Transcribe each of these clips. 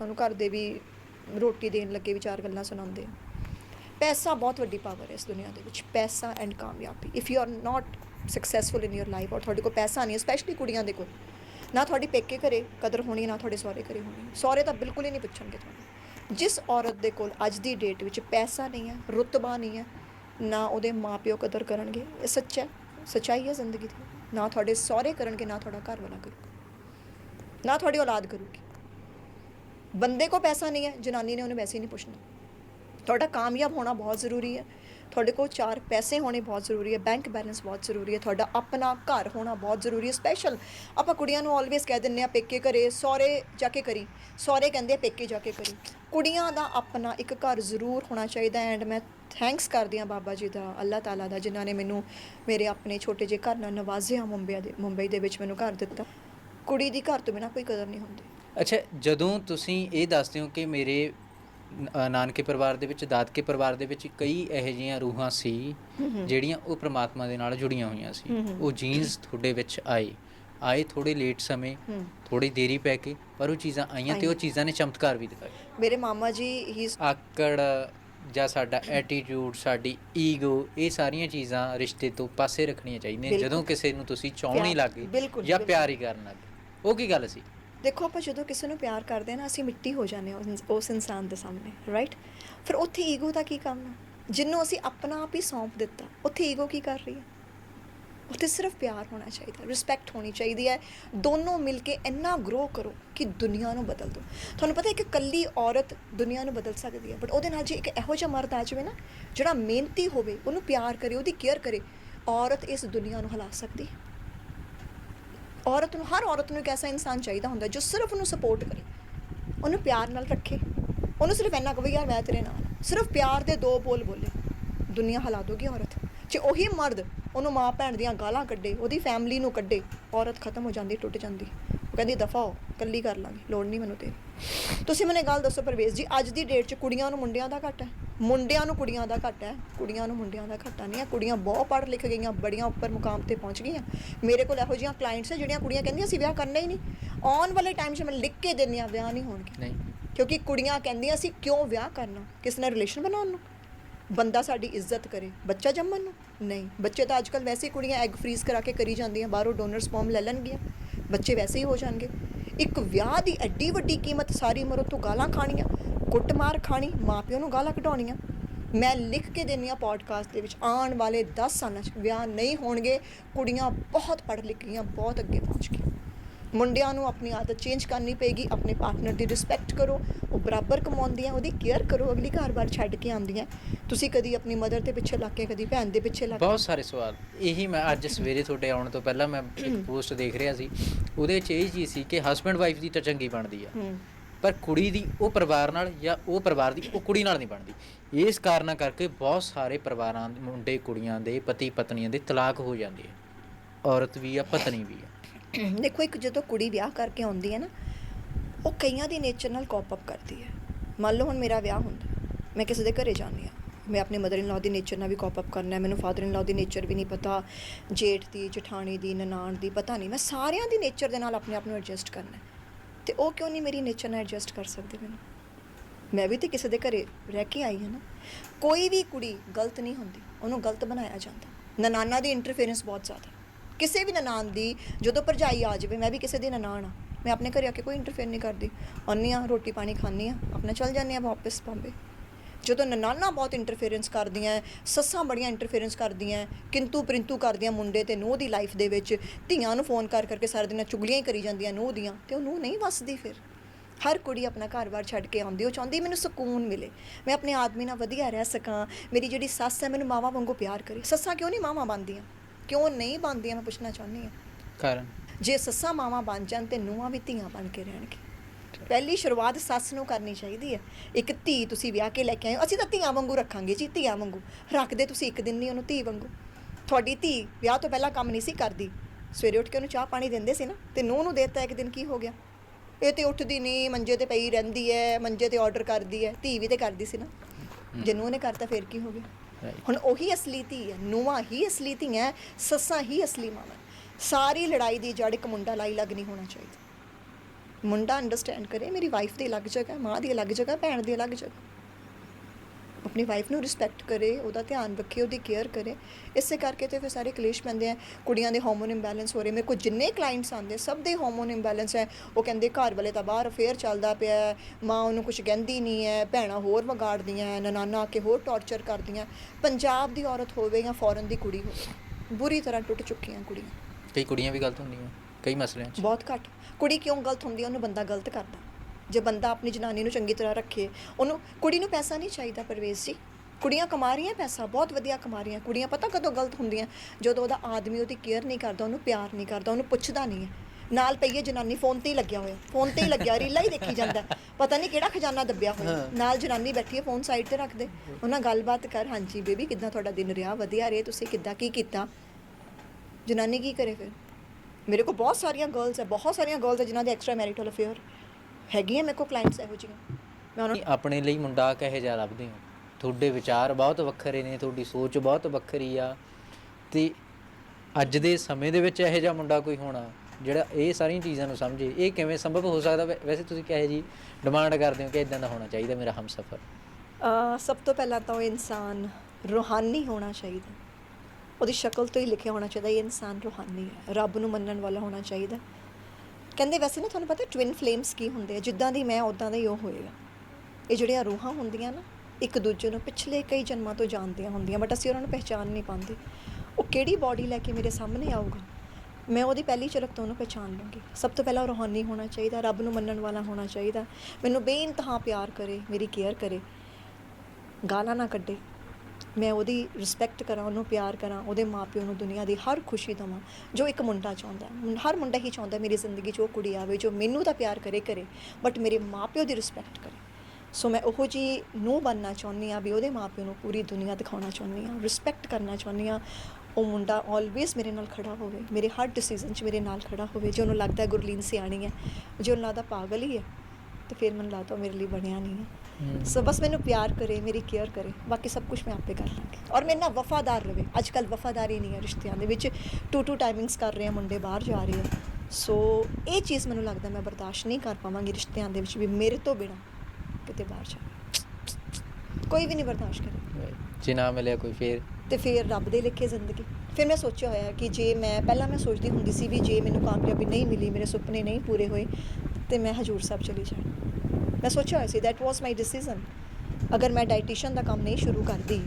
ਤੁਹਾਨੂੰ ਘਰ ਦੇ ਵੀ ਰੋਟੀ ਦੇਣ ਲੱਗੇ ਵੀ ਚਾਰ ਗੱਲਾਂ ਸੁਣਾਉਂਦੇ ਆ। ਪੈਸਾ ਬਹੁਤ ਵੱਡੀ ਪਾਵਰ ਹੈ ਇਸ ਦੁਨੀਆ ਦੇ ਵਿੱਚ। ਪੈਸਾ ਐਂਡ ਕਾਮਯਾਬੀ। If you are not successful in your life ਔਰ ਤੁਹਾਡੇ ਕੋਲ ਪੈਸਾ ਨਹੀਂ ਹੈ ਸਪੈਸ਼ਲੀ ਕੁੜੀਆਂ ਦੇ ਕੋਲ, ਨਾ ਤੁਹਾਡੀ ਪੇਕੇ ਘਰੇ ਕਦਰ ਹੋਣੀ, ਨਾ ਤੁਹਾਡੇ ਸਹੁਰੇ ਘਰੇ ਹੋਣੀ। ਸਹੁਰੇ ਤਾਂ ਬਿਲਕੁਲ ਹੀ ਨਹੀਂ ਪੁੱਛਣਗੇ ਤੁਹਾਨੂੰ। ਜਿਸ ਔਰਤ ਦੇ ਕੋਲ ਅੱਜ ਦੀ ਡੇਟ ਵਿੱਚ ਪੈਸਾ ਨਹੀਂ ਹੈ, ਰੁਤਬਾ ਨਹੀਂ ਹੈ, ਨਾ ਉਹਦੇ ਮਾਪਿਓ ਕਦਰ ਕਰਨਗੇ। ਇਹ ਸੱਚਾ ਹੈ। ਸੱਚਾਈ ਹੈ ਜ਼ਿੰਦਗੀ ਦੀ। ਨਾ ਤੁਹਾਡੇ ਸਹੁਰੇ ਕਰਨਗੇ, ਨਾ ਤੁਹਾਡਾ ਘਰ ਵਾਲਾ ਕਰੂਗਾ। ਨਾ ਤੁਹਾਡੀ ਔਲਾਦ ਕਰੂਗੀ। ਬੰਦੇ ਕੋ ਪੈਸਾ ਨਹੀਂ ਹੈ, ਜਨਾਨੀ ਨੇ ਉਹਨੂੰ ਵੈਸੇ ਹੀ ਨਹੀਂ ਪੁੱਛਣਾ। ਤੁਹਾਡਾ ਕਾਮਯਾਬ ਹੋਣਾ ਬਹੁਤ ਜ਼ਰੂਰੀ ਹੈ। ਤੁਹਾਡੇ ਕੋਲ ਚਾਰ ਪੈਸੇ ਹੋਣੇ ਬਹੁਤ ਜ਼ਰੂਰੀ ਹੈ ਬੈਂਕ ਬੈਲੈਂਸ ਬਹੁਤ ਜ਼ਰੂਰੀ ਹੈ, ਤੁਹਾਡਾ ਆਪਣਾ ਘਰ ਹੋਣਾ ਬਹੁਤ ਜ਼ਰੂਰੀ ਹੈ। ਸਪੈਸ਼ਲ ਆਪਾਂ ਕੁੜੀਆਂ ਨੂੰ ਆਲਵੇਸ ਕਹਿ ਦਿੰਨੇ ਆ ਪੇਕੇ ਘਰੇ ਸਹੁਰੇ ਜਾ ਕੇ ਕਰੀ, ਸਹੁਰੇ ਕਹਿੰਦੇ ਪੇਕੇ ਜਾ ਕੇ ਕਰੀ। ਕੁੜੀਆਂ ਦਾ ਆਪਣਾ ਇੱਕ ਘਰ ਜ਼ਰੂਰ ਹੋਣਾ ਚਾਹੀਦਾ ਐਂਡ ਮੈਂ ਥੈਂਕਸ ਕਰਦੀ ਹਾਂ ਬਾਬਾ ਜੀ ਦਾ, ਅੱਲਾਹ ਤਾਲਾ ਦਾ, ਜਿਨ੍ਹਾਂ ਨੇ ਮੈਨੂੰ ਮੇਰੇ ਆਪਣੇ ਛੋਟੇ ਜਿਹੇ ਘਰ ਨਾਲ ਨਵਾਜ਼ਿਆ ਮੁੰਬਈ ਦੇ ਮੁੰਬਈ ਦੇ ਵਿੱਚ ਮੈਨੂੰ ਘਰ ਦਿੱਤਾ। ਕੁੜੀ ਦੀ ਘਰ ਤੋਂ ਬਿਨਾਂ ਕੋਈ ਕਦਰ ਨਹੀਂ ਹੁੰਦੀ। ਅੱਛਾ ਜਦੋਂ ਤੁਸੀਂ ਇਹ ਦੱਸਦੇ ਹੋ ਕਿ ਮੇਰੇ ਅ, ਨਾਨਕੇ ਪਰਿਵਾਰ ਦੇ ਵਿੱਚ ਦਾਦਕੇ ਪਰਿਵਾਰ ਦੇ ਵਿੱਚ ਕਈ ਇਹੋ ਜਿਹੀਆਂ ਰੂਹਾਂ ਸੀ ਜਿਹੜੀਆਂ ਉਹ ਪ੍ਰਮਾਤਮਾ ਦੇ ਨਾਲ ਜੁੜੀਆਂ ਹੋਈਆਂ ਸੀ। ਹਮ ਹਮ। ਉਹ ਜੀਨਸ ਤੁਹਾਡੇ ਵਿੱਚ ਆਏ। ਆਏ ਥੋੜੇ ਲੇਟ ਸਮੇਂ ਹੂੰ। ਥੋੜੀ ਦੇਰੀ ਪੈ ਕੇ ਪਰ ਉਹ ਚੀਜ਼ਾਂ ਆਈਆਂ ਤੇ ਉਹ। ਚੀਜ਼ਾਂ ਨੇ ਚਮਤਕਾਰ ਵੀ ਦਿਖਾਏ। ਮੇਰੇ ਮਾਮਾ ਜੀ ਹੀ ਆਕੜ ਜਾਂ ਸਾਡਾ ਐਟੀਟਿਊਡ ਸਾਡੀ ਈਗੋ ਇਹ ਸਾਰੀਆਂ ਚੀਜ਼ਾਂ ਰਿਸ਼ਤੇ ਤੋਂ ਪਾਸੇ ਰੱਖਣੀਆਂ ਚਾਹੀਦੀਆਂ ਬਿਲਕੁਲ। ਜਦੋਂ ਕਿਸੇ ਨੂੰ ਤੁਸੀਂ ਚਾਹਣ ਹੀ ਪਿਆਰ- ਲੱਗੇ ਬਿਲਕੁਲ, ਜਾਂ ਬਿਲਕੁਲ। ਪਿਆਰ ਹੀ ਕਰਨ ਲੱਗੇ ਉਹ ਕੀ ਗੱਲ ਸੀ? ਦੇਖੋ ਆਪਾਂ ਜਦੋਂ ਕਿਸੇ ਨੂੰ ਪਿਆਰ ਕਰਦੇ ਹਾਂ ਨਾ, ਅਸੀਂ ਮਿੱਟੀ ਹੋ ਜਾਂਦੇ ਹਾਂ ਉਸ ਇਨਸਾਨ ਦੇ ਸਾਹਮਣੇ ਰਾਈਟ ਫਿਰ ਉੱਥੇ ਈਗੋ ਦਾ ਕੀ ਕੰਮ ਹੈ ਜਿੰਨੂੰ ਅਸੀਂ ਆਪਣਾ ਆਪ ਹੀ ਸੌਂਪ ਦਿੱਤਾ, ਉੱਥੇ ਈਗੋ ਕੀ ਕਰ ਰਹੀ ਹੈ? ਉੱਥੇ ਸਿਰਫ ਪਿਆਰ ਹੋਣਾ ਚਾਹੀਦਾ ਰਿਸਪੈਕਟ ਹੋਣੀ ਚਾਹੀਦੀ ਹੈ। ਦੋਨੋਂ ਮਿਲ ਕੇ ਇੰਨਾ ਗਰੋ ਕਰੋ ਕਿ ਦੁਨੀਆ ਨੂੰ ਬਦਲ ਦੋ। ਤੁਹਾਨੂੰ ਪਤਾ ਹੈ ਕਿ ਇਕੱਲੀ ਔਰਤ ਦੁਨੀਆ ਨੂੰ ਬਦਲ ਸਕਦੀ ਹੈ ਬਟ ਉਹਦੇ ਨਾਲ ਜੇ ਇੱਕ ਇਹੋ ਜਿਹਾ ਮਰਦ ਆ ਜਾਵੇ ਨਾ, ਜਿਹੜਾ ਮਿਹਨਤੀ ਹੋਵੇ, ਉਹਨੂੰ ਪਿਆਰ ਕਰੇ, ਉਹਦੀ ਕੇਅਰ ਕਰੇ, ਔਰਤ ਇਸ ਦੁਨੀਆ ਨੂੰ ਹਿਲਾ ਸਕਦੀ ਹੈ। ਔਰਤ ਨੂੰ, ਹਰ ਔਰਤ ਨੂੰ ਇੱਕ ਐਸਾ ਇਨਸਾਨ ਚਾਹੀਦਾ ਹੁੰਦਾ ਜੋ ਸਿਰਫ ਉਹਨੂੰ ਸਪੋਰਟ ਕਰੇ। ਉਹਨੂੰ ਪਿਆਰ ਨਾਲ ਰੱਖੇ। ਉਹਨੂੰ ਸਿਰਫ ਇੰਨਾ ਕਹੇ ਯਾਰ ਮੈਂ ਤੇਰੇ ਨਾਲ। ਸਿਰਫ ਪਿਆਰ ਦੇ ਦੋ ਬੋਲ ਬੋਲੇ। ਦੁਨੀਆ ਹਿਲਾ ਦੋਗੀ ਔਰਤ। ਜੇ ਉਹੀ ਮਰਦ ਉਹਨੂੰ ਮਾਂ ਭੈਣ ਦੀਆਂ ਗਾਲਾਂ ਕੱਢੇ, ਉਹਦੀ ਫੈਮਿਲੀ ਨੂੰ ਕੱਢੇ, ਔਰਤ ਖਤਮ ਹੋ ਜਾਂਦੀ, ਟੁੱਟ ਜਾਂਦੀ। ਉਹ ਕਹਿੰਦੀ, ਦਫਾ ਹੋ ਕੱਲੀ ਕਰ ਲਾਂਗੀ, ਲੋੜ ਨਹੀਂ ਮੈਨੂੰ ਤੇਰੀ। ਤੁਸੀਂ ਮੈਨੂੰ ਇਹ ਗੱਲ ਦੱਸੋ ਪਰਵੇਜ਼ ਜੀ, ਅੱਜ ਦੀ ਡੇਟ 'ਚ ਕੁੜੀਆਂ ਨੂੰ ਮੁੰਡਿਆਂ ਦਾ ਘੱਟ ਹੈ? ਮੁੰਡਿਆਂ ਨੂੰ ਕੁੜੀਆਂ ਦਾ ਘੱਟ ਹੈ ਕੁੜੀਆਂ ਨੂੰ ਮੁੰਡਿਆਂ ਦਾ ਘੱਟਾ ਨਹੀਂ ਹੈ। ਕੁੜੀਆਂ ਬਹੁਤ ਪੜ੍ਹ ਲਿਖ ਗਈਆਂ ਬੜੀਆਂ ਉੱਪਰ ਮੁਕਾਮ ਤੇ ਪਹੁੰਚ ਗਈਆਂ। ਮੇਰੇ ਕੋਲ ਇਹੋ ਜਿਹੀਆਂ ਕਲਾਇੰਟਸ ਹੈ ਜਿਹੜੀਆਂ ਕੁੜੀਆਂ ਕਹਿੰਦੀਆਂ ਅਸੀਂ ਵਿਆਹ ਕਰਨਾ ਹੀ ਨਹੀਂ। ਆਉਣ ਵਾਲੇ ਟਾਈਮ 'ਚ ਮੈਂ ਲਿਖ ਕੇ ਦਿੰਦੀ ਹਾਂ ਵਿਆਹ ਨਹੀਂ ਹੋਣਗੇ। ਨਹੀਂ। ਕਿਉਂਕਿ ਕੁੜੀਆਂ ਕਹਿੰਦੀਆਂ ਅਸੀਂ ਕਿਉਂ ਵਿਆਹ ਕਰਨਾ? ਕਿਸ ਨਾਲ ਰਿਲੇਸ਼ਨ ਬਣਾਉਣ ਨੂੰ? ਬੰਦਾ ਸਾਡੀ ਇੱਜ਼ਤ ਕਰੇ ਬੱਚਾ ਜੰਮਣ ਨੂੰ? ਨਹੀਂ। ਬੱਚੇ ਤਾਂ ਅੱਜਕੱਲ ਵੈਸੇ ਹੀ ਕੁੜੀਆਂ ਐਗ ਫਰੀਜ਼ ਕਰਾ ਕੇ ਕਰੀ ਜਾਂਦੀਆਂ ਬਾਹਰੋਂ ਡੋਨਰ ਸਪਰਮ ਲੈ ਲੈਣਗੀਆਂ। ਬੱਚੇ ਵੈਸੇ ਹੀ ਹੋ ਜਾਣਗੇ। ਇੱਕ ਵਿਆਹ ਦੀ ਐਡੀ ਵੱਡੀ ਕੀਮਤ ਸਾਰੀ ਉਮਰ ਤੋਂ ਗਾਲਾਂ ਖਾਣੀਆਂ। ਕੁੱਟਮਾਰ ਖਾਣੀ ਮਾਪਿਆਂ ਨੂੰ ਗਾਲਾਂ ਕਢਾਉਣੀਆਂ। ਮੈਂ ਲਿਖ ਕੇ ਦਿੰਨੀ ਆ ਪੋਡਕਾਸਟ ਦੇ ਵਿੱਚ ਆਉਣ ਵਾਲੇ 10 ਸਾਲਾਂ 'ਚ ਵਿਆਹ ਨਹੀਂ ਹੋਣਗੇ। ਕੁੜੀਆਂ ਬਹੁਤ ਪੜ੍ਹ ਲਿਖ ਗਈਆਂ ਬਹੁਤ ਅੱਗੇ ਪਹੁੰਚ ਗਈਆਂ। ਮੁੰਡਿਆਂ ਨੂੰ ਆਪਣੀ ਆਦਤ ਚੇਂਜ ਕਰਨੀ ਪਏਗੀ ਆਪਣੇ ਪਾਰਟਨਰ ਦੀ ਰਿਸਪੈਕਟ ਕਰੋ। ਉਹ ਬਰਾਬਰ ਕਮਾਉਂਦੀਆਂ ਉਹਦੀ ਕੇਅਰ ਕਰੋ। ਅਗਲੀ ਘਰ-ਬਾਰ ਛੱਡ ਕੇ ਆਉਂਦੀਆਂ। ਤੁਸੀਂ ਕਦੀ ਆਪਣੀ ਮਦਰ ਦੇ ਪਿੱਛੇ ਲੱਗ ਕੇ ਕਦੀ ਭੈਣ ਦੇ ਪਿੱਛੇ ਲੱਗ ਕੇ। ਬਹੁਤ ਸਾਰੇ ਸਵਾਲ। ਇਹੀ ਮੈਂ ਅੱਜ ਸਵੇਰੇ ਤੁਹਾਡੇ ਆਉਣ ਤੋਂ ਪਹਿਲਾਂ ਮੈਂ ਇੱਕ ਪੋਸਟ ਦੇਖ ਰਿਹਾ ਸੀ। ਉਹਦੇ 'ਚ ਇਹ ਚੀਜ਼ ਸੀ ਕਿ ਹਸਬੰਡ ਵਾਈਫ ਦੀ ਤਾਂ ਚੰਗੀ ਬਣਦੀ ਆ। ਹੂੰ। ਪਰ ਕੁੜੀ ਦੀ ਉਹ ਪਰਿਵਾਰ ਨਾਲ ਜਾਂ ਉਹ ਪਰਿਵਾਰ ਦੀ ਉਹ ਕੁੜੀ ਨਾਲ ਨਹੀਂ ਬਣਦੀ। ਇਸ ਕਾਰਨਾਂ ਕਰਕੇ ਬਹੁਤ ਸਾਰੇ ਪਰਿਵਾਰਾਂ ਦੇ ਮੁੰਡੇ, ਕੁੜੀਆਂ ਦੇ ਪਤੀ ਪਤਨੀਆਂ ਦੇ ਤਲਾਕ ਹੋ ਜਾਂਦੇ ਹੈ ਔਰਤ ਵੀ ਆ, ਪਤਨੀ ਵੀ ਆ। ਦੇਖੋ, ਇੱਕ ਜਦੋਂ ਕੁੜੀ ਵਿਆਹ ਕਰਕੇ ਆਉਂਦੀ ਹੈ ਨਾ, ਉਹ ਕਈਆਂ ਦੀ ਨੇਚਰ ਨਾਲ ਕੋਪ ਅਪ ਕਰਦੀ ਹੈ। ਮੰਨ ਲਓ ਹੁਣ ਮੇਰਾ ਵਿਆਹ ਹੁੰਦਾ, ਮੈਂ ਕਿਸੇ ਦੇ ਘਰੇ ਜਾਂਦੀ ਹਾਂ। ਮੈਂ ਆਪਣੇ ਮਦਰ ਇਨ ਲਾ ਦੀ ਨੇਚਰ ਨਾਲ ਵੀ ਕੋਪ ਅਪ ਕਰਨਾ ਹੈ, ਮੈਨੂੰ ਫਾਦਰ ਇਨ ਲਾ ਦੀ ਨੇਚਰ ਵੀ ਨਹੀਂ ਪਤਾ, ਜੇਠ ਦੀ, ਜਠਾਣੀ ਦੀ, ਨਨਾਣ ਦੀ, ਪਤਾ ਨਹੀਂ। ਮੈਂ ਸਾਰਿਆਂ ਦੀ ਨੇਚਰ ਦੇ ਨਾਲ ਆਪਣੇ ਆਪ ਨੂੰ ਐਡਜਸਟ ਕਰਨਾ ਹੈ। ਤੇ ਉਹ ਕਿਉਂ ਨਹੀਂ ਮੇਰੀ ਨੇਚਰ ਨਾਲ ਐਡਜਸਟ ਕਰ ਸਕਦੇ ਮੈਨੂੰ? ਮੈਂ ਵੀ ਤੇ ਕਿਸੇ ਦੇ ਘਰੇ ਰਹਿ ਕੇ ਆਈ ਹਾਂ ਨਾ। ਕੋਈ ਵੀ ਕੁੜੀ ਗਲਤ ਨਹੀਂ ਹੁੰਦੀ, ਉਹਨੂੰ ਗਲਤ ਬਣਾਇਆ ਜਾਂਦਾ। ਨਨਾਨਾ ਦੀ ਇੰਟਰਫੇਰੈਂਸ ਬਹੁਤ ਜ਼ਿਆਦਾ। ਕਿਸੇ ਵੀ ਨਨਾਨ ਦੀ ਜਦੋਂ ਭਰਜਾਈ ਆ ਜਾਵੇ, ਮੈਂ ਵੀ ਕਿਸੇ ਦੀ ਨਨਾਣ ਆ ਮੈਂ ਆਪਣੇ ਘਰੇ ਆ ਕੇ ਕੋਈ ਇੰਟਰਫੇਅਰ ਨਹੀਂ ਕਰਦੀ। ਆਉਂਦੀ ਹਾਂ, ਰੋਟੀ ਪਾਣੀ ਖਾਂਦੀ ਹਾਂ, ਆਪਣਾ ਚੱਲ ਜਾਂਦੀ ਹਾਂ ਵਾਪਸ ਬੰਬੇ। ਜਦੋਂ ਨਨਾਨਾ ਬਹੁਤ ਇੰਟਰਫੇਰੈਂਸ ਕਰਦੀਆਂ ਸੱਸਾਂ ਬੜੀਆਂ ਇੰਟਰਫੇਰੈਂਸ ਕਰਦੀਆਂ ਕਿੰਤੂ ਪ੍ਰਿੰਤੂ ਕਰਦੀਆਂ ਮੁੰਡੇ ਤੇ ਨੂੰਹ ਦੀ ਲਾਈਫ ਦੇ ਵਿੱਚ ਧੀਆਂ ਨੂੰ ਫੋਨ ਕਰ ਕਰਕੇ ਸਾਰਾ ਦਿਨ ਚੁਗਲੀਆਂ ਹੀ ਕਰੀ ਜਾਂਦੀਆਂ ਨੂੰਹ ਦੀਆਂ ਤੇ ਉਹ ਨੂੰਹ ਨਹੀਂ ਵਸਦੀ ਫਿਰ। ਹਰ ਕੁੜੀ ਆਪਣਾ ਘਰ-ਬਾਰ ਛੱਡ ਕੇ ਆਉਂਦੀ ਉਹ ਚਾਹੁੰਦੀ ਮੈਨੂੰ ਸਕੂਨ ਮਿਲੇ। ਮੈਂ ਆਪਣੇ ਆਦਮੀ ਨਾਲ ਵਧੀਆ ਰਹਿ ਸਕਾਂ ਮੇਰੀ ਜਿਹੜੀ ਸੱਸ ਹੈ ਮੈਨੂੰ ਮਾਵਾ ਵਾਂਗੂ ਪਿਆਰ ਕਰੇ। ਸੱਸਾਂ ਕਿਉਂ ਨਹੀਂ ਮਾਵਾਂ ਬਣਦੀਆਂ? ਕਿਉਂ ਨਹੀਂ ਬਣਦੀਆਂ? ਮੈਂ ਪੁੱਛਣਾ ਚਾਹੁੰਦੀ ਹਾਂ। ਕਾਰਨ? ਜੇ ਸੱਸਾਂ ਮਾਵਾਂ ਬਣ ਜਾਣ ਤੇ ਨੂੰਹਾਂ ਵੀ ਧੀਆਂ ਬਣ ਕੇ ਰਹਿਣਗੇ ਪਹਿਲੀ ਸ਼ੁਰੂਆਤ ਸੱਸ ਨੂੰ ਕਰਨੀ ਚਾਹੀਦੀ ਹੈ। ਇੱਕ ਧੀ ਤੁਸੀਂ ਵਿਆਹ ਕੇ ਲੈ ਕੇ ਆਏ ਹੋ ਅਸੀਂ ਤਾਂ ਧੀਆਂ ਵਾਂਗੂ ਰੱਖਾਂਗੇ ਜੀ ਧੀਆਂ ਵਾਂਗੂ। ਰੱਖਦੇ ਤੁਸੀਂ ਇੱਕ ਦਿਨ ਨਹੀਂ ਉਹਨੂੰ ਧੀ ਵਾਂਗੂ। ਤੁਹਾਡੀ ਧੀ ਵਿਆਹ ਤੋਂ ਪਹਿਲਾਂ ਕੰਮ ਨਹੀਂ ਸੀ ਕਰਦੀ। ਸਵੇਰੇ ਉੱਠ ਕੇ ਉਹਨੂੰ ਚਾਹ ਪਾਣੀ ਦਿੰਦੇ ਸੀ ਨਾ ਤੇ ਨੂੰਹ ਨੂੰ ਦੇਤਾ ਇੱਕ ਦਿਨ ਕੀ ਹੋ ਗਿਆ? ਇਹ ਤੇ ਉੱਠਦੀ ਨਹੀਂ ਮੰਜੇ ਤੇ ਪਈ ਰਹਿੰਦੀ ਹੈ ਮੰਜੇ ਤੇ ਆਰਡਰ ਕਰਦੀ ਹੈ ਧੀ ਵੀ ਤੇ ਕਰਦੀ ਸੀ ਨਾ। ਜੇ ਨੂੰਹ ਨੇ ਕਰਤਾ ਫਿਰ ਕੀ ਹੋ ਗਿਆ? Right. ਹੁਣ ਉਹੀ ਅਸਲੀ ਧੀ ਹੈ ਨੂੰਹਾਂ ਹੀ ਅਸਲੀ ਧੀਆਂ ਸੱਸਾਂ ਹੀ ਅਸਲੀ ਮਾਵਾਂ। ਸਾਰੀ ਲੜਾਈ ਦੀ ਜੜ ਇੱਕ ਮੁੰਡਾ ਲਾਈ ਲੱਗ ਨਹੀਂ ਹੋਣਾ ਚਾਹੀਦਾ। ਮੁੰਡਾ ਅੰਡਰਸਟੈਂਡ ਕਰੇ, ਮੇਰੀ ਵਾਈਫ ਦੀ ਅਲੱਗ ਜਗ੍ਹਾ, ਮਾਂ ਦੀ ਅਲੱਗ ਜਗ੍ਹਾ, ਭੈਣ ਦੀ ਅਲੱਗ ਜਗ੍ਹਾ। ਆਪਣੀ ਵਾਈਫ ਨੂੰ ਰਿਸਪੈਕਟ ਕਰੇ, ਉਹਦਾ ਧਿਆਨ ਰੱਖੇ, ਉਹਦੀ ਕੇਅਰ ਕਰੇ। ਇਸੇ ਕਰਕੇ ਤੇ ਫਿਰ ਸਾਰੇ ਕਲੇਸ਼ ਪੈਂਦੇ ਆ। ਕੁੜੀਆਂ ਦੇ ਹਾਰਮੋਨ ਇੰਬੈਲੈਂਸ ਹੋ ਰਹੇ। ਮੇਰੇ ਕੋਲ ਜਿੰਨੇ ਕਲਾਇੰਟਸ ਆਉਂਦੇ, ਸਭ ਦੇ ਹਾਰਮੋਨ ਇੰਬੈਲੈਂਸ ਹੈ। ਉਹ ਕਹਿੰਦੇ ਘਰ ਵਾਲੇ ਤਾਂ ਬਾਹਰ ਅਫੇਅਰ ਚੱਲਦਾ ਪਿਆ ਮਾਂ ਉਹਨੂੰ ਕੁਝ ਕਹਿੰਦੀ ਨਹੀਂ ਹੈ। ਭੈਣਾਂ ਹੋਰ ਵਿਗਾੜਦੀਆਂ ਨਨਾਨਾ ਆ ਕੇ ਹੋਰ ਟੌਰਚਰ ਕਰਦੀਆਂ। ਪੰਜਾਬ ਦੀ ਔਰਤ ਹੋਵੇ ਜਾਂ ਫੋਰਨ ਦੀ ਕੁੜੀ ਹੋਵੇ, ਬੁਰੀ ਤਰ੍ਹਾਂ ਟੁੱਟ ਚੁੱਕੀਆਂ ਕੁੜੀਆਂ। ਕਈ ਕੁੜੀਆਂ ਵੀ ਗਲਤ ਹੁੰਦੀਆਂ। ਕਈ ਮਸਲਿਆਂ 'ਚ। ਬਹੁਤ ਘੱਟ। ਕੁੜੀ ਕਿਉਂ ਗਲਤ ਹੁੰਦੀ ਹੈ ਉਹਨੂੰ ਬੰਦਾ ਗਲਤ ਕਰਦਾ। ਜੇ ਬੰਦਾ ਆਪਣੀ ਜਨਾਨੀ ਨੂੰ ਚੰਗੀ ਤਰ੍ਹਾਂ ਰੱਖੇ ਉਹਨੂੰ ਕੁੜੀ ਨੂੰ ਪੈਸਾ ਨਹੀਂ ਚਾਹੀਦਾ ਪਰਵੇਜ਼ ਜੀ। ਕੁੜੀਆਂ ਕਮਾ ਰਹੀਆਂ ਪੈਸਾ ਬਹੁਤ ਵਧੀਆ ਕਮਾ ਰਹੀਆਂ। ਕੁੜੀਆਂ ਪਤਾ ਕਦੋਂ ਗਲਤ ਹੁੰਦੀਆਂ? ਜਦੋਂ ਉਹਦਾ ਆਦਮੀ ਉਹਦੀ ਕੇਅਰ ਨਹੀਂ ਕਰਦਾ ਉਹਨੂੰ ਪਿਆਰ ਨਹੀਂ ਕਰਦਾ ਉਹਨੂੰ ਪੁੱਛਦਾ ਨਹੀਂ ਹੈ। ਨਾਲ ਪਈਏ ਜਨਾਨੀ ਫੋਨ ਤੇ ਹੀ ਲੱਗਿਆ ਹੋਇਆ। ਫੋਨ ਤੇ ਹੀ ਲੱਗਿਆ ਰੀਲਾ ਹੀ ਦੇਖੀ ਜਾਂਦਾ। ਪਤਾ ਨਹੀਂ ਕਿਹੜਾ ਖਜ਼ਾਨਾ ਦੱਬਿਆ ਹੋਇਆ। ਨਾਲ ਜਨਾਨੀ ਬੈਠੀ ਹੈ ਫੋਨ ਸਾਈਡ ਤੇ ਰੱਖ ਦੇ। ਉਹਨਾਂ ਗੱਲਬਾਤ ਕਰ ਹਾਂਜੀ ਬੇਬੀ ਕਿੱਦਾਂ ਤੁਹਾਡਾ ਦਿਨ ਰਿਹਾ? ਵਧੀਆ ਰਹੇ ਤੁਸੀਂ? ਕਿੱਦਾਂ? ਕੀ ਕੀਤਾ? ਜਨਾਨੀ ਕੀ ਕਰੇ ਫਿਰ? ਮੇਰੇ ਕੋਲ ਬਹੁਤ ਸਾਰੀਆਂ ਗਰਲਸ ਹੈ ਬਹੁਤ ਸਾਰੀਆਂ ਗਰਲਸ ਹੈ ਜਿਨ੍ਹਾਂ ਦੇ ਐਕਸਟਰਾ ਮੈਰਿਟਲ ਅਫੇਅਰ ਹੈਗੀਆਂ ਮੇਰੇ ਕੋਲ ਕਲਾਇੰਟਸ ਇਹੋ ਜਿਹੀਆਂ ਮੈਂ ਉਹਨਾਂ ਨਹੀਂ, ਆਪਣੇ ਲਈ ਮੁੰਡਾ ਕਹੇ ਜਾ ਲੱਭਦੇ ਹੋ ਤੁਹਾਡੇ ਵਿਚਾਰ ਬਹੁਤ ਵੱਖਰੇ ਨੇ ਤੁਹਾਡੀ ਸੋਚ ਬਹੁਤ ਵੱਖਰੀ ਆ ਤੇ ਅੱਜ ਦੇ ਸਮੇਂ ਦੇ ਵਿੱਚ ਇਹੋ ਜਿਹਾ ਮੁੰਡਾ ਕੋਈ ਹੋਣਾ ਜਿਹੜਾ ਇਹ ਸਾਰੀਆਂ ਚੀਜ਼ਾਂ ਨੂੰ ਸਮਝੇ ਇਹ ਕਿਵੇਂ ਸੰਭਵ ਹੋ ਸਕਦਾ ਵੈਸੇ ਤੁਸੀਂ ਕਹੇ ਜੀ ਡਿਮਾਂਡ ਕਰਦੇ ਹੋ ਕਿ ਇਦਾਂ ਦਾ ਹੋਣਾ ਚਾਹੀਦਾ ਮੇਰਾ ਹਮਸਫਰ। ਸਭ ਤੋਂ ਪਹਿਲਾਂ ਤਾਂ ਉਹ ਇਨਸਾਨ ਰੂਹਾਨੀ ਹੋਣਾ ਚਾਹੀਦਾ। ਉਹਦੀ ਸ਼ਕਲ ਤੋਂ ਹੀ ਲਿਖਿਆ ਹੋਣਾ ਚਾਹੀਦਾ, ਇਹ ਇਨਸਾਨ ਰੂਹਾਨੀ ਹੈ, ਰੱਬ ਨੂੰ ਮੰਨਣ ਵਾਲਾ ਹੋਣਾ ਚਾਹੀਦਾ। ਕਹਿੰਦੇ ਵੈਸੇ ਨਾ ਤੁਹਾਨੂੰ ਪਤਾ ਟਵਿਨ ਫਲੇਮਸ ਕੀ ਹੁੰਦੇ ਆ, ਜਿੱਦਾਂ ਦੀ ਮੈਂ ਉਦਾਂ ਦਾ ਹੀ ਉਹ ਹੋਏਗਾ। ਇਹ ਜਿਹੜੀਆਂ ਰੂਹਾਂ ਹੁੰਦੀਆਂ ਨਾ, ਇੱਕ ਦੂਜੇ ਨੂੰ ਪਿਛਲੇ ਕਈ ਜਨਮਾਂ ਤੋਂ ਜਾਣਦੀਆਂ ਹੁੰਦੀਆਂ ਬਟ ਅਸੀਂ ਉਹਨਾਂ ਨੂੰ ਪਹਿਚਾਨ ਨਹੀਂ ਪਾਉਂਦੇ। ਉਹ ਕਿਹੜੀ ਬਾਡੀ ਲੈ ਕੇ ਮੇਰੇ ਸਾਹਮਣੇ ਆਊਗਾ? ਮੈਂ ਉਹਦੀ ਪਹਿਲੀ ਝਲਕ ਤੋਂ ਉਹਨੂੰ ਪਹਿਚਾਨ ਲੂੰਗੀ ਸਭ ਤੋਂ ਪਹਿਲਾਂ ਉਹ ਰੂਹਾਨੀ ਹੋਣਾ ਚਾਹੀਦਾ, ਰੱਬ ਨੂੰ ਮੰਨਣ ਵਾਲਾ ਹੋਣਾ ਚਾਹੀਦਾ। ਮੈਨੂੰ ਬੇਇੰਤਹਾ ਪਿਆਰ ਕਰੇ, ਮੇਰੀ ਕੇਅਰ ਕਰੇ। ਗਾਲਾਂ ਨਾ ਕੱਢੇ। ਮੈਂ ਉਹਦੀ ਰਿਸਪੈਕਟ ਕਰਾਂ, ਉਹਨੂੰ ਪਿਆਰ ਕਰਾਂ, ਉਹਦੇ ਮਾਪਿਓ ਨੂੰ, ਦੁਨੀਆ ਦੀ ਹਰ ਖੁਸ਼ੀ ਦਵਾਂ, ਜੋ ਇੱਕ ਮੁੰਡਾ ਚਾਹੁੰਦਾ ਹਰ ਮੁੰਡਾ ਹੀ ਚਾਹੁੰਦਾ ਮੇਰੀ ਜ਼ਿੰਦਗੀ 'ਚ ਉਹ ਕੁੜੀ ਆਵੇ ਜੋ ਮੈਨੂੰ ਤਾਂ ਪਿਆਰ ਕਰੇ ਕਰੇ ਬਟ ਮੇਰੇ ਮਾਪਿਓ ਦੀ ਰਿਸਪੈਕਟ ਕਰੇ। ਸੋ ਮੈਂ ਉਹੋ ਜੀ ਨੂੰ ਬਣਨਾ ਚਾਹੁੰਦੀ ਆ ਵੀ ਉਹਦੇ ਮਾਪਿਓ ਨੂੰ ਪੂਰੀ ਦੁਨੀਆ ਦਿਖਾਉਣਾ ਚਾਹੁੰਦੀ ਆ ਰਿਸਪੈਕਟ ਕਰਨਾ ਚਾਹੁੰਦੀ ਆ ਉਹ ਮੁੰਡਾ ਆਲਵੇਜ਼ ਮੇਰੇ ਨਾਲ ਖੜਾ ਹੋਵੇ, ਮੇਰੇ ਹਰ ਡਿਸੀਜਨ 'ਚ ਮੇਰੇ ਨਾਲ ਖੜਾ ਹੋਵੇ, ਜੇ ਉਹਨੂੰ ਲੱਗਦਾ ਗੁਰਲੀਨ ਸਿਆਣੀ ਹੈ, ਜੇ ਉਹਨੂੰ ਲੱਗਦਾ ਪਾਗਲ ਹੀ ਹੈ, ਤੇ ਫਿਰ ਮੈਨੂੰ ਲੱਗਦਾ ਉਹ ਮੇਰੇ ਲਈ ਬਣਿਆ ਨਹੀਂ ਹੈ। ਸੋ ਬਸ ਮੈਨੂੰ ਪਿਆਰ ਕਰੇ ਮੇਰੀ ਕੇਅਰ ਕਰੇ ਬਾਕੀ ਸਭ ਕੁਝ ਮੈਂ ਆਪੇ ਕਰ ਲਾਂਗੀ। ਔਰ ਮੇਰੇ ਨਾਲ ਵਫਾਦਾਰ ਰਵੇ। ਅੱਜ ਕੱਲ ਵਫਾਦਾਰੀ ਨਹੀਂ ਹੈ ਰਿਸ਼ਤਿਆਂ ਦੇ ਵਿੱਚ। ਟੂ ਟੂ ਟਾਈਮਿੰਗਸ ਕਰ ਰਹੇ ਆ ਮੁੰਡੇ ਬਾਹਰ ਜਾ ਰਹੇ ਆ। ਸੋ ਇਹ ਚੀਜ਼ ਮੈਨੂੰ ਲੱਗਦਾ ਮੈਂ ਬਰਦਾਸ਼ਤ ਨਹੀਂ ਕਰ ਪਾਵਾਂਗੀ ਰਿਸ਼ਤਿਆਂ ਦੇ ਵਿੱਚ ਵੀ ਮੇਰੇ ਤੋਂ ਬਿਨਾ ਕਿਤੇ ਬਾਹਰ ਜਾ ਕੋਈ ਵੀ ਨਹੀਂ ਬਰਦਾਸ਼ਤ ਕਰੇ। ਜੇ ਨਾ ਮਿਲਿਆ ਕੋਈ ਫੇਰ? ਤੇ ਫਿਰ ਰੱਬ ਦੇ ਲਿਖੇ ਜ਼ਿੰਦਗੀ। ਫਿਰ ਮੈਂ ਸੋਚਿਆ ਹੋਇਆ ਕਿ ਜੇ ਮੈਂ ਪਹਿਲਾਂ ਮੈਂ ਸੋਚਦੀ ਹੁੰਦੀ ਸੀ ਵੀ ਜੇ ਮੈਨੂੰ ਕਾਮਯਾਬੀ ਨਹੀਂ ਮਿਲੀ ਮੇਰੇ ਸੁਪਨੇ ਨਹੀਂ ਪੂਰੇ ਹੋਏ ਤੇ ਮੈਂ ਹਜੂਰ ਸਾਹਿਬ ਚਲੀ ਜਾਣਾ ਮੈਂ ਸੋਚਿਆ ਹੋਇਆ ਸੀ ਦੈਟ ਵਾਸ ਮਾਈ ਡਿਸੀਜਨ ਅਗਰ ਮੈਂ ਡਾਈਟੀਸ਼ੀਅਨ ਦਾ ਕੰਮ ਨਹੀਂ ਸ਼ੁਰੂ ਕਰਦੀ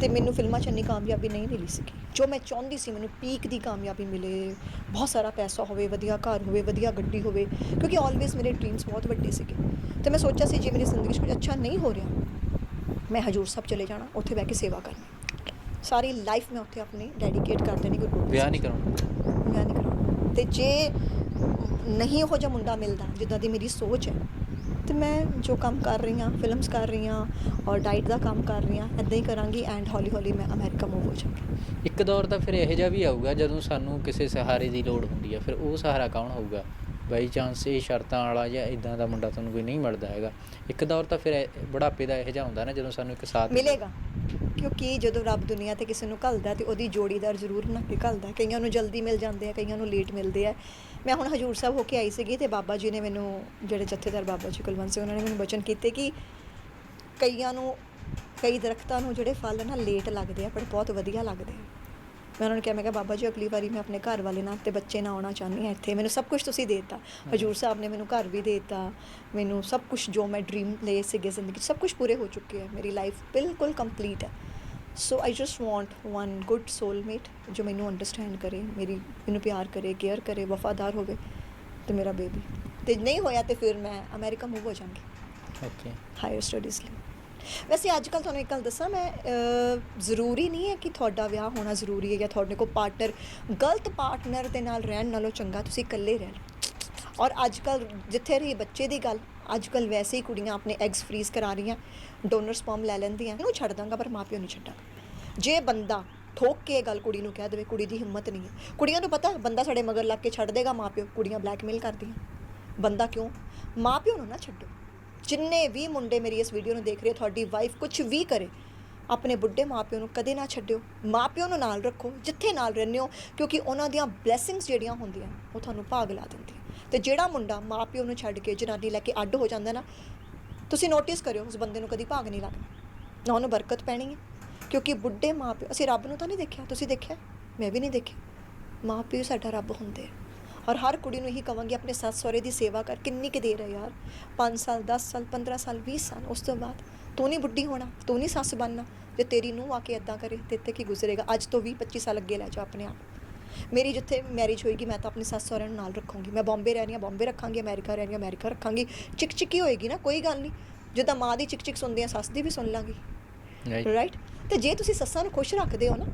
ਤੇ ਮੈਨੂੰ ਫਿਲਮਾਂ 'ਚ ਇੰਨੀ ਕਾਮਯਾਬੀ ਨਹੀਂ ਮਿਲੀ ਸੀਗੀ। ਜੋ ਮੈਂ ਚਾਹੁੰਦੀ ਸੀ ਮੈਨੂੰ ਪੀਕ ਦੀ ਕਾਮਯਾਬੀ ਮਿਲੇ ਬਹੁਤ ਸਾਰਾ ਪੈਸਾ ਹੋਵੇ ਵਧੀਆ ਘਰ ਹੋਵੇ ਵਧੀਆ ਗੱਡੀ ਹੋਵੇ ਕਿਉਂਕਿ ਆਲਵੇਜ਼ ਮੇਰੇ ਡ੍ਰੀਮਸ ਬਹੁਤ ਵੱਡੇ ਸੀਗੇ। ਤੇ ਮੈਂ ਸੋਚਿਆ ਸੀ ਜੇ ਮੇਰੀ ਜ਼ਿੰਦਗੀ 'ਚ ਕੁਝ ਅੱਛਾ ਨਹੀਂ ਹੋ ਰਿਹਾ ਮੈਂ ਹਜੂਰ ਸਾਹਿਬ ਚਲੇ ਜਾਣਾ ਉੱਥੇ ਬਹਿ ਕੇ ਸੇਵਾ ਕਰਨੀ। ਸਾਰੀ ਲਾਈਫ ਮੈਂ ਉੱਥੇ ਆਪਣੀ ਡੈਡੀਕੇਟ ਕਰ ਦੇਣੀ ਗੁਰੂ ਗੋਬਿੰਦ ਵਿਆਹ ਨਹੀਂ ਕਰਾਉਣਾ। ਵਿਆਹ ਨਹੀਂ ਕਰਾਉਣਾ। ਤੇ ਜੇ ਨਹੀਂ ਉਹ ਜਿਹਾ ਮੁੰਡਾ ਮਿਲਦਾ ਜਿੱਦਾਂ ਦੀ ਮੇਰੀ ਸੋਚ ਹੈ। ਤੇ ਮੈਂ ਜੋ ਕੰਮ ਕਰ ਰਹੀ ਹਾਂ ਫਿਲਮਸ ਕਰ ਰਹੀ ਹਾਂ ਔਰ ਡਾਈਟ ਦਾ ਕੰਮ ਕਰ ਰਹੀ ਹਾਂ ਇਦਾਂ ਹੀ ਕਰਾਂਗੀ ਐਂਡ ਹੌਲੀ ਹੌਲੀ ਮੈਂ ਅਮਰੀਕਾ ਮੂਵ ਹੋ ਜਾਵਾਂਗੀ ਇੱਕ ਦੌਰ ਤਾਂ ਫਿਰ ਇਹੋ ਜਿਹਾ ਵੀ ਆਊਗਾ ਜਦੋਂ ਸਾਨੂੰ ਕਿਸੇ ਸਹਾਰੇ ਦੀ ਲੋੜ ਹੁੰਦੀ ਹੈ ਫਿਰ ਉਹ ਸਹਾਰਾ ਕੌਣ ਹੋਊਗਾ? ਬਾਈ ਚਾਂਸ ਇਹ ਸ਼ਰਤਾਂ ਵਾਲਾ ਜਾਂ ਇਦਾਂ ਦਾ ਮੁੰਡਾ ਤੁਹਾਨੂੰ ਕੋਈ ਨਹੀਂ ਮਿਲਦਾ ਹੈਗਾ। ਇੱਕ ਦੌਰ ਤਾਂ ਫਿਰ ਬੁਢਾਪੇ ਦਾ ਇਹੋ ਜਿਹਾ ਹੁੰਦਾ ਨਾ ਜਦੋਂ ਸਾਨੂੰ ਇੱਕ ਸਾਥ ਮਿਲੇਗਾ। ਕਿਉਂਕਿ ਜਦੋਂ ਰੱਬ ਦੁਨੀਆ ਤੇ ਕਿਸੇ ਨੂੰ ਘੱਲਦਾ ਤੇ ਉਹਦੀ ਜੋੜੀਦਾਰ ਜ਼ਰੂਰ ਬਣਾ ਕੇ ਘੱਲਦਾ। ਕਈਆਂ ਨੂੰ ਜਲਦੀ ਮਿਲ ਜਾਂਦੇ ਆ, ਕਈਆਂ ਨੂੰ ਲੇਟ ਮਿਲਦੇ ਆ। ਮੈਂ ਹੁਣ ਹਜੂਰ ਸਾਹਿਬ ਹੋ ਕੇ ਆਈ ਸੀਗੀ ਤੇ ਬਾਬਾ ਜੀ ਨੇ ਮੈਨੂੰ, ਜਿਹੜੇ ਜਥੇਦਾਰ ਬਾਬਾ ਜੀ ਕੁਲਵੰਤ ਸਿੰਘ ਉਹਨਾਂ ਨੇ ਮੈਨੂੰ ਵਚਨ ਕੀਤੇ ਕਿ ਕਈਆਂ ਨੂੰ, ਕਈ ਦਰਖਤਾਂ ਨੂੰ ਜਿਹੜੇ ਫਲ ਨਾ ਲੇਟ ਲੱਗਦੇ ਆ, ਪਰ ਬਹੁਤ ਵਧੀਆ ਲੱਗਦੇ ਆ। ਮੈਂ ਉਹਨਾਂ ਨੂੰ ਕਿਹਾ ਮੈਂ ਕਿਹਾ ਬਾਬਾ ਜੀ ਅਗਲੀ ਵਾਰੀ ਮੈਂ ਆਪਣੇ ਘਰ ਵਾਲੇ ਨਾਲ ਤੇ ਬੱਚੇ ਨਾਲ ਆਉਣਾ ਚਾਹੁੰਦੀ ਹਾਂ ਇੱਥੇ। ਮੈਨੂੰ ਸਭ ਕੁਝ ਤੁਸੀਂ ਦੇ ਦਿੱਤਾ। ਹਜੂਰ ਸਾਹਿਬ ਨੇ ਮੈਨੂੰ ਘਰ ਵੀ ਦੇ ਦਿੱਤਾ। ਮੈਨੂੰ ਸਭ ਕੁਝ ਜੋ ਮੈਂ ਡ੍ਰੀਮ ਲਏ ਸੀਗੇ ਜ਼ਿੰਦਗੀ ਸਭ ਕੁਝ ਪੂਰੇ ਹੋ ਚੁੱਕੇ ਹੈ ਮੇਰੀ ਲਾਈਫ ਬਿਲਕੁਲ ਕੰਪਲੀਟ ਹੈ so I just want one good soulmate ਜੋ ਮੈਨੂੰ ਅੰਡਰਸਟੈਂਡ ਕਰੇ ਮੇਰੀ ਮੈਨੂੰ ਪਿਆਰ ਕਰੇ ਕੇਅਰ ਕਰੇ ਵਫਾਦਾਰ ਹੋਵੇ ਤੇ ਮੇਰਾ ਬੇਬੀ ਤੇ ਨਹੀਂ ਹੋਇਆ ਤੇ ਫਿਰ ਮੈਂ ਅਮਰੀਕਾ ਮੂਵ ਹੋ ਜਾਵਾਂਗੀ। ਓਕੇ ਹਾਇਰ ਸਟੱਡੀਜ਼ ਲਈ। ਵੈਸੇ ਅੱਜ ਕੱਲ ਤੁਹਾਨੂੰ ਇੱਕ ਗੱਲ ਦੱਸਾਂ, ਮੈਂ ਜ਼ਰੂਰੀ ਨਹੀਂ ਹੈ ਕਿ ਤੁਹਾਡਾ ਵਿਆਹ ਹੋਣਾ ਜ਼ਰੂਰੀ ਹੈ ਜਾਂ ਤੁਹਾਡੇ ਕੋਲ ਪਾਰਟਨਰ ਗਲਤ ਪਾਰਟਨਰ ਦੇ ਨਾਲ ਰਹਿਣ ਨਾਲੋਂ ਚੰਗਾ ਤੁਸੀਂ ਇਕੱਲੇ ਰਹਿ ਲਓ ਔਰ ਅੱਜ ਕੱਲ ਜਿੱਥੇ ਰਹੀ ਬੱਚੇ ਦੀ ਗੱਲ ਅੱਜ ਕੱਲ ਵੈਸੇ ਹੀ ਕੁੜੀਆਂ ਆਪਣੇ ਐਗਸ ਫਰੀਜ਼ ਕਰਾ ਰਹੀਆਂ ਡੋਨਰ ਸਪਰਮ ਲੈ ਲੈਂਦੀਆਂ ਇਹਨੂੰ ਛੱਡ ਦਾਂਗਾ ਪਰ ਮਾਪਿਓ ਨਹੀਂ ਛੱਡਾਂਗਾ। ਜੇ ਬੰਦਾ ਠੋਕ ਕੇ ਗੱਲ ਕੁੜੀ ਨੂੰ ਕਹਿ ਦੇਵੇ, ਕੁੜੀ ਦੀ ਹਿੰਮਤ ਨਹੀਂ ਹੈ। ਕੁੜੀਆਂ ਨੂੰ ਪਤਾ, ਬੰਦਾ ਸਾਡੇ ਮਗਰ ਲੱਗ ਕੇ ਛੱਡ ਦੇਗਾ ਮਾਪਿਓ, ਕੁੜੀਆਂ ਬਲੈਕਮੇਲ ਕਰਦੀਆਂ। ਬੰਦਾ ਕਿਉਂ? ਮਾਪਿਓ ਨੂੰ ਨਾ ਛੱਡੋ। ਜਿੰਨੇ ਵੀ ਮੁੰਡੇ ਮੇਰੀ ਇਸ ਵੀਡੀਓ ਨੂੰ ਦੇਖ ਰਹੇ ਤੁਹਾਡੀ ਵਾਈਫ ਕੁਝ ਵੀ ਕਰੇ, ਆਪਣੇ ਬੁੱਢੇ ਮਾਪਿਓ ਨੂੰ ਕਦੇ ਨਾ ਛੱਡਿਓ। ਮਾਪਿਓ ਨੂੰ ਨਾਲ ਰੱਖੋ, ਜਿੱਥੇ ਨਾਲ ਰਹਿੰਦੇ ਹੋ, ਕਿਉਂਕਿ ਉਹਨਾਂ ਦੀਆਂ ਬਲੇਸਿੰਗਸ ਜਿਹੜੀਆਂ ਹੁੰਦੀਆਂ, ਉਹ ਤੁਹਾਨੂੰ ਭਾਗ ਲਾ ਦਿੰਦੀਆਂ। ਤੇ ਜਿਹੜਾ ਮੁੰਡਾ ਮਾਪਿਓ ਨੂੰ ਛੱਡ ਕੇ ਜਨਾਨੀ ਲੈ ਕੇ ਅੱਡ ਹੋ ਜਾਂਦਾ ਨਾ, ਤੁਸੀਂ ਨੋਟਿਸ ਕਰਿਓ, ਉਸ ਬੰਦੇ ਨੂੰ ਕਦੀ ਭਾਗ ਨਹੀਂ ਲੱਗਣਾ। ਨਾ ਉਹਨੂੰ ਬਰਕਤ ਪੈਣੀ ਹੈ, ਕਿਉਂਕਿ ਬੁੱਢੇ ਮਾਪਿਓ, ਅਸੀਂ ਰੱਬ ਨੂੰ ਤਾਂ ਨਹੀਂ ਦੇਖਿਆ, ਤੁਸੀਂ ਦੇਖਿਆ? ਮੈਂ ਵੀ ਨਹੀਂ ਦੇਖਿਆ। ਮਾਪਿਓ ਸਾਡਾ ਰੱਬ ਹੁੰਦੇ ਆ। ਔਰ ਹਰ ਕੁੜੀ ਨੂੰ ਇਹੀ ਕਵਾਂਗੀ ਆਪਣੇ ਸੱਸ ਸਹੁਰੇ ਦੀ ਸੇਵਾ ਕਰ। ਕਿੰਨੀ ਕੁ ਦੇਰ ਹੈ ਯਾਰ? 5 ਸਾਲ 10 ਸਾਲ 15 ਸਾਲ 20 ਸਾਲ ਉਸ ਤੋਂ ਬਾਅਦ ਤੂੰ ਨਹੀਂ ਬੁੱਢੀ ਹੋਣਾ ਤੂੰ ਨਹੀਂ ਸੱਸ ਬਣਨਾ ਜੇ ਤੇਰੀ ਨੂੰ ਆ ਕੇ ਇਦਾਂ ਕਰੇ ਤੇ ਤੇ ਕੀ ਗੁਜ਼ਰੇਗਾ? ਅੱਜ ਤੋਂ 20 25 ਸਾਲ ਅੱਗੇ ਲੈ ਜਾ ਆਪਣੇ ਆਪ। ਮੇਰੀ ਜਿੱਥੇ ਮੈਰਿਜ ਹੋਏਗੀ ਮੈਂ ਤਾਂ ਆਪਣੀ ਸੱਸ ਸਹੁਰੇ ਨੂੰ ਨਾਲ ਰੱਖੂੰਗੀ। ਮੈਂ ਬੰਬੇ ਰਹਿਣੀ ਆ ਬੰਬੇ ਰੱਖਾਂਗੀ ਅਮਰੀਕਾ ਰਹਿਣੀ ਆ ਅਮਰੀਕਾ ਰੱਖਾਂਗੀ। ਚਿਕ ਚਿਕੀ ਹੋਏਗੀ ਨਾ ਕੋਈ ਗੱਲ ਨਹੀਂ। ਜਿੱਦਾਂ ਮਾਂ ਦੀ ਚਿਕ ਚਿਕ ਸੁਣਦੇ ਆ ਸੱਸ ਦੀ ਵੀ ਸੁਣ ਲਾਂਗੀ। ਰਾਈਟ ਤੇ ਜੇ ਤੁਸੀਂ ਸੱਸਾਂ ਨੂੰ ਖੁਸ਼ ਰੱਖਦੇ ਹੋ ਨਾ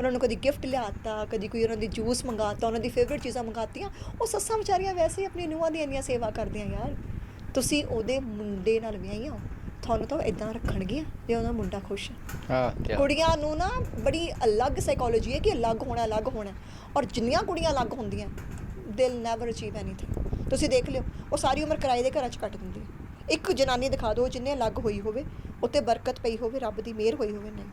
ਉਹਨਾਂ ਨੂੰ ਕਦੀ ਗਿਫਟ ਲਿਆਤਾ ਕਦੀ ਕੋਈ ਉਹਨਾਂ ਦੀ ਜੂਸ ਮੰਗਾਤਾ ਉਹਨਾਂ ਦੀ ਫੇਵਰਿਟ ਚੀਜ਼ਾਂ ਮੰਗਾਤੀਆਂ ਉਹ ਸੱਸਾਂ ਵਿਚਾਰੀਆਂ ਵੈਸੇ ਹੀ ਆਪਣੀ ਨੂੰਹਾਂ ਦੀ ਇੰਨੀਆਂ ਸੇਵਾ ਕਰਦੀਆਂ ਯਾਰ। ਤੁਸੀਂ ਉਹਦੇ ਮੁੰਡੇ ਨਾਲ ਵਿਆਹੀਆਂ ਹੋ ਤੁਹਾਨੂੰ ਤਾਂ ਇਦਾਂ ਰੱਖਣਗੀਆਂ ਜੇ ਉਹਦਾ ਮੁੰਡਾ ਖੁਸ਼ ਹੈ। ਕੁੜੀਆਂ ਨੂੰ ਨਾ ਬੜੀ ਅਲੱਗ ਸਾਈਕੋਲੋਜੀ ਹੈ ਕਿ ਅਲੱਗ ਹੋਣਾ ਅਲੱਗ ਹੋਣਾ ਔਰ ਜਿੰਨੀਆਂ ਕੁੜੀਆਂ ਅਲੱਗ ਹੁੰਦੀਆਂ ਦਿਲ ਨੈਵਰ ਅਚੀਵ ਐਨੀਥਿੰਗ ਤੁਸੀਂ ਦੇਖ ਲਿਓ ਉਹ ਸਾਰੀ ਉਮਰ ਕਿਰਾਏ ਦੇ ਘਰਾਂ 'ਚ ਕੱਟ ਦਿੰਦੀ ਇੱਕ ਜਨਾਨੀ ਦਿਖਾ ਦਿਓ ਜਿੰਨੇ ਅਲੱਗ ਹੋਈ ਹੋਵੇ ਉੱਤੇ ਬਰਕਤ ਪਈ ਹੋਵੇ ਰੱਬ ਦੀ ਮਿਹਰ ਹੋਈ ਹੋਵੇ ਨਹੀਂ।